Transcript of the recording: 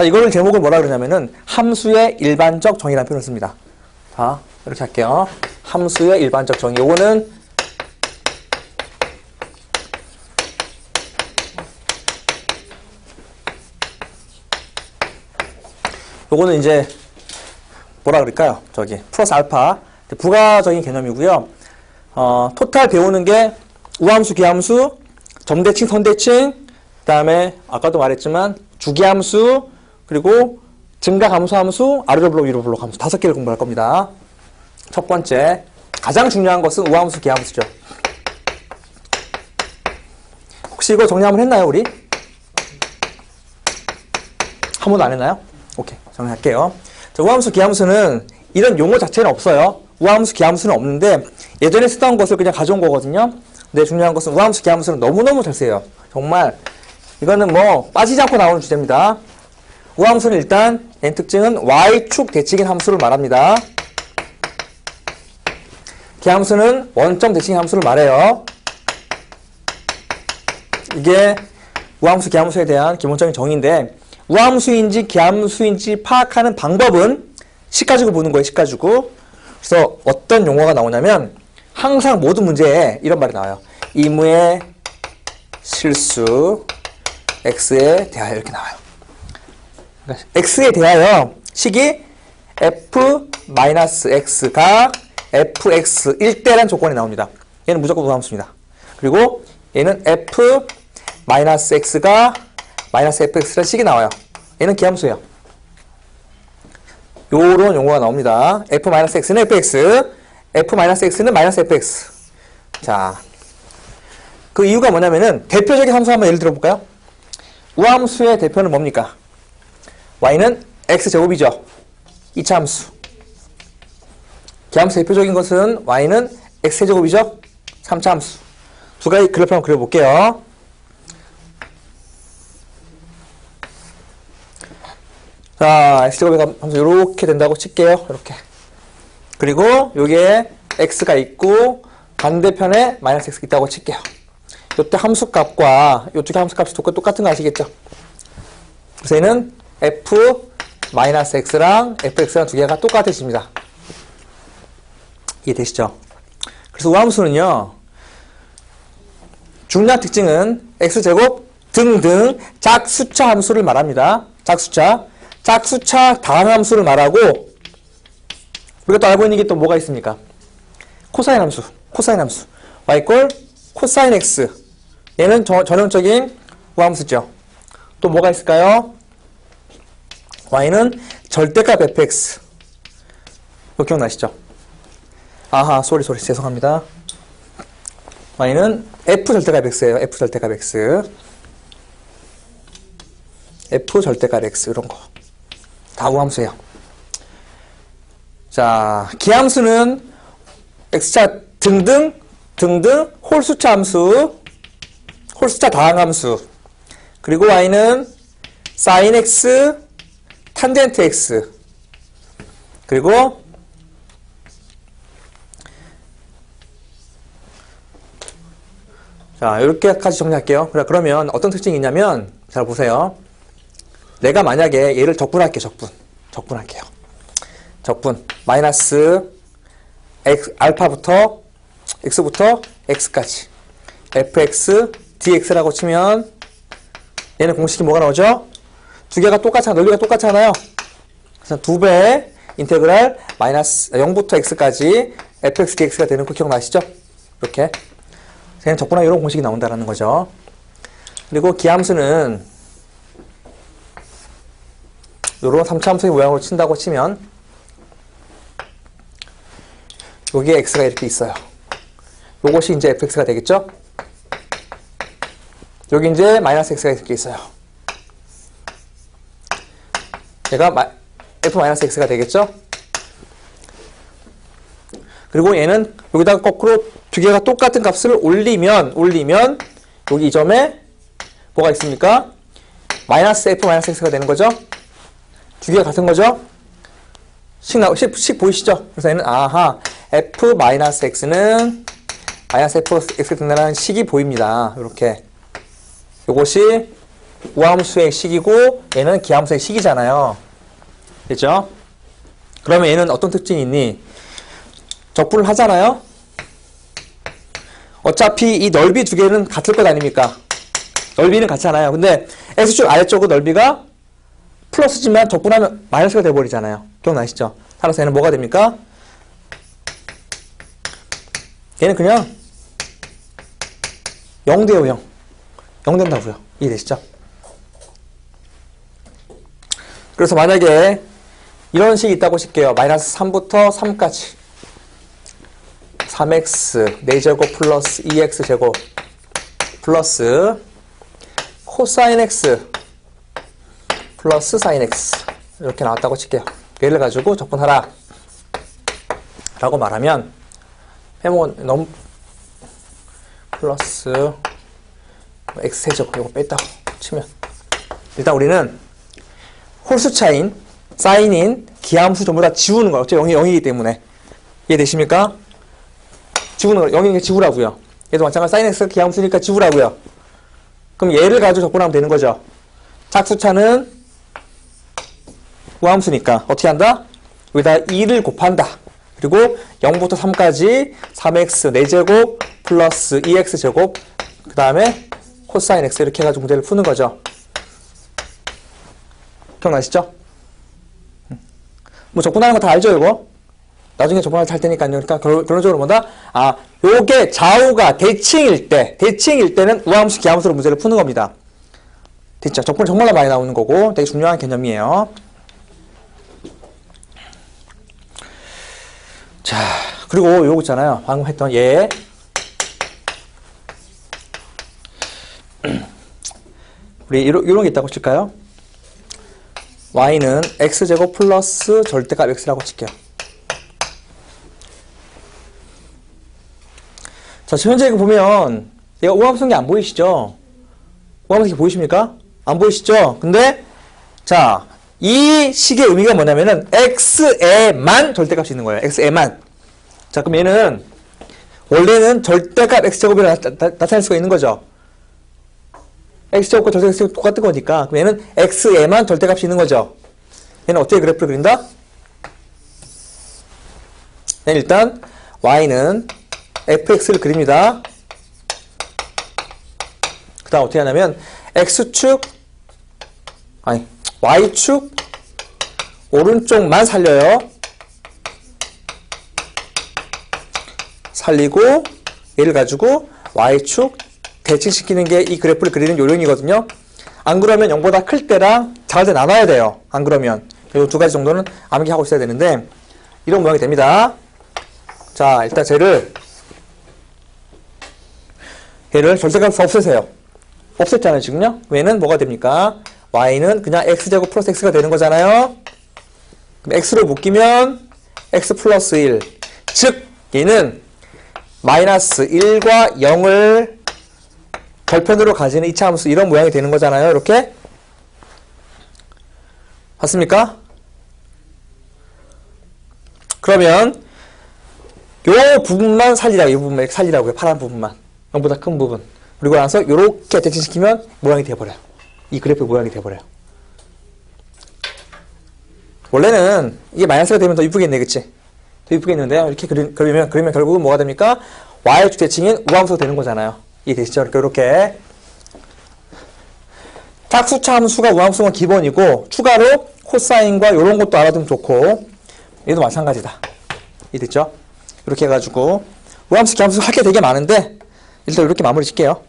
자, 이거를 제목을 뭐라 그러냐면은 함수의 일반적 정의라는 표현을 씁니다. 자, 이렇게 할게요. 함수의 일반적 정의. 요거는 요거는 이제 뭐라 그럴까요? 저기 플러스 알파 부가적인 개념이고요. 어, 토탈 배우는 게 우함수, 기함수, 점대칭, 선대칭, 그 다음에 아까도 말했지만 주기함수, 그리고 증가 감소 함수, 아래로 블록, 위로 블록 함수 다섯 개를 공부할 겁니다. 첫 번째 가장 중요한 것은 우함수, 기함수죠. 혹시 이거 정리 한번 했나요, 우리? 한 번도 안 했나요? 오케이, 정리할게요. 자, 우함수, 기함수는 이런 용어 자체는 없어요. 우함수, 기함수는 없는데 예전에 쓰던 것을 그냥 가져온 거거든요. 근데 중요한 것은 우함수, 기함수는 너무너무 잘 쓰여요. 정말 이거는 뭐 빠지지 않고 나오는 주제입니다. 우함수는 일단 n 특징은 y축 대칭인 함수를 말합니다. 기함수는 원점 대칭 함수를 말해요. 이게 우함수, 기함수에 대한 기본적인 정의인데 우함수인지 기함수인지 파악하는 방법은 식 가지고 보는 거예요. 식 가지고. 그래서 어떤 용어가 나오냐면 항상 모든 문제에 이런 말이 나와요. 이무의 실수 x에 대하여 이렇게 나와요. X에 대하여 식이 f-x가 fx1 대란 조건이 나옵니다. 얘는 무조건 우함수입니다. 그리고 얘는 f-x가 마이너스 fx라는 식이 나와요. 얘는 기함수예요. 요런 용어가 나옵니다. f-x는 fx, f-x는 마이너스 fx. 자, 그 이유가 뭐냐면은 대표적인 함수 한번 예를 들어볼까요? 우함수의 대표는 뭡니까? Y는 x제곱이죠. 2차 함수. 기함수 대표적인 것은 y는 x제곱이죠. 3차 함수. 두 가지 그래프 한번 그려볼게요. 자, x제곱의 함수 이렇게 된다고 칠게요. 이렇게. 그리고 여기에 x가 있고 반대편에 마이너스 x가 있다고 칠게요. 이때 함수값과 이쪽에 함수값이 똑같은 거 아시겠죠? 그래서 얘는 f 마이너스 x랑 fx랑 두 개가 똑같으십니다. 이해되시죠? 그래서 우함수는요. 중요한 특징은 x제곱 등등 작수차 함수를 말합니다. 작수차. 작수차 다항함수를 말하고 우리가 또 알고 있는 게 또 뭐가 있습니까? 코사인 함수. 코사인 함수. y꼴 코사인 x. 얘는 저, 전형적인 우함수죠. 또 뭐가 있을까요? Y는 절대값 fx. 이거 기억나시죠? 아하, 소리 소리 죄송합니다. y는 f 절대값 x예요. f 절대값 x. f 절대값 x 이런 거. 다 우함수예요. 자, 기함수는 x차 등등 등등 홀수차 함수, 홀수차 다항함수. 그리고 y는 sin x, 탄젠트 x. 그리고 자, 이렇게까지 정리할게요. 그러면 어떤 특징이 있냐면 잘 보세요. 내가 만약에 얘를 적분할게요. 적분. 적분할게요. 적분. 마이너스 x, 알파부터 x부터 x까지 fx dx라고 치면 얘는 공식이 뭐가 나오죠? 두 개가 똑같아 논리가 똑같잖아요. 그래서 두 배 인테그랄 마이너스 0부터 x까지 fx dx가 되는 거 기억나시죠? 이렇게 그냥 적분하 이런 공식이 나온다는 거죠. 그리고 기함수는 이런 3차함수의 모양으로 친다고 치면 여기에 x가 이렇게 있어요. 요것이 이제 fx가 되겠죠? 여기 이제 마이너스 x가 이렇게 있어요. 얘가 f 마이너스 x가 되겠죠? 그리고 얘는 여기다가 거꾸로 두 개가 똑같은 값을 올리면 올리면 여기 이 점에 뭐가 있습니까? 마이너스 f 마이너스 x가 되는 거죠? 두 개가 같은 거죠? 식, 나, 식, 식 보이시죠? 그래서 얘는 아하 f 마이너스 x는 마이너스 f x가 된다는 식이 보입니다. 이렇게 요것이 우함수의 식이고 얘는 기함수의 식이잖아요. 됐죠? 그러면 얘는 어떤 특징이 있니? 적분을 하잖아요? 어차피 이 넓이 두 개는 같을 것 아닙니까? 넓이는 같잖아요. 근데 X축 아래쪽은 넓이가 플러스지만 적분하면 마이너스가 돼버리잖아요. 기억나시죠? 따라서 얘는 뭐가 됩니까? 얘는 그냥 0대요 0. 0 된다고요. 이해되시죠? 그래서 만약에 이런 식이 있다고 칠게요. 마이너스 3부터 3까지. 3x 4제곱 플러스 2x 제곱 플러스 코사인 x 플러스 사인 x 이렇게 나왔다고 칠게요. 얘를 가지고 적분하라 라고 말하면 해먹은 너무 플러스 x 세제곱 이거 뺐다고 치면 일단 우리는 홀수 차인 사인인 기함수 전부 다 지우는 거예요. 어차피 0이 0이기 때문에 이해되십니까? 지우는 거 0이니까 지우라고요. 얘도 마찬가지 사인 x가 기함수니까 지우라고요. 그럼 얘를 가지고 적분하면 되는 거죠. 착수차는 우함수니까 어떻게 한다? 여기다 2를 곱한다. 그리고 0부터 3까지 3x 4제곱 플러스 2x제곱 그 다음에 코사인 x 이렇게 해가지고 문제를 푸는 거죠. 기억나시죠? 뭐 적분하는 거 다 알죠 이거? 나중에 때할 테니까요. 그러니까 결- 결론적으로 뭐다? 아, 요게 좌우가 대칭일 때, 대칭일 때는 우함수, 기함수로 문제를 푸는 겁니다. 됐죠? 적분 정말 많이 나오는 거고 되게 중요한 개념이에요. 자, 그리고 요거 있잖아요. 방금 했던 얘. 우리 이런 게 있다고 칠까요? Y는 x제곱 플러스 절대값 x라고 칠게요. 자, 지금 현재 이거 보면 얘가 게안 보이시죠? 오함수 보이십니까? 안 보이시죠? 근데 자, 이 식의 의미가 뭐냐면은 x에만 절대값이 있는 거예요. x에만. 자, 그럼 얘는 원래는 절대값 x제곱이 나, 나, 나타낼 수가 있는 거죠. X제곱과 절대값이 똑같은 거니까 그럼 얘는 x에만 절대값이 있는 거죠. 얘는 어떻게 그래프를 그린다? 네, 일단 y는 fx를 그립니다. 그 다음 어떻게 하냐면 x축 아니 y축 오른쪽만 살려요. 살리고 얘를 가지고 y축 대칭시키는 게 이 그래프를 그리는 요령이거든요. 안 그러면 0보다 클 때랑 작을 때 나눠야 돼요. 안 그러면 이두 가지 정도는 암기하고 있어야 되는데 이런 모양이 됩니다. 자 일단 쟤를 얘를 절대값 없애세요. 없앴잖아요 지금요. 얘는 뭐가 됩니까? y는 그냥 x제곱 플러스 x가 되는 거잖아요. 그럼 x로 묶이면 x 플러스 1. 즉 얘는 마이너스 1과 0을 결편으로 가지는 이차함수 이런 모양이 되는 거잖아요. 이렇게. 봤습니까? 그러면 요 부분만 살리라고 이 부분만 살리라고요. 파란 부분만. 0보다 큰 부분. 그리고 나서 이렇게 대칭시키면 모양이 돼버려요. 이 그래프 모양이 돼버려요. 원래는 이게 마이너스가 되면 더 이쁘겠네, 그치? 더 이쁘겠는데요. 이렇게 그리, 그리면, 그리면 결국은 뭐가 됩니까? y축 대칭인 우함수가 되는 거잖아요. 이해되시죠? 이렇게. 짝수차 함수가 우함수가 기본이고, 추가로 코사인과 이런 것도 알아두면 좋고, 얘도 마찬가지다. 이해됐죠? 이렇게 해가지고, 우함수, 기함수 할 게 되게 많은데, 일단 이렇게 마무리 짓게요.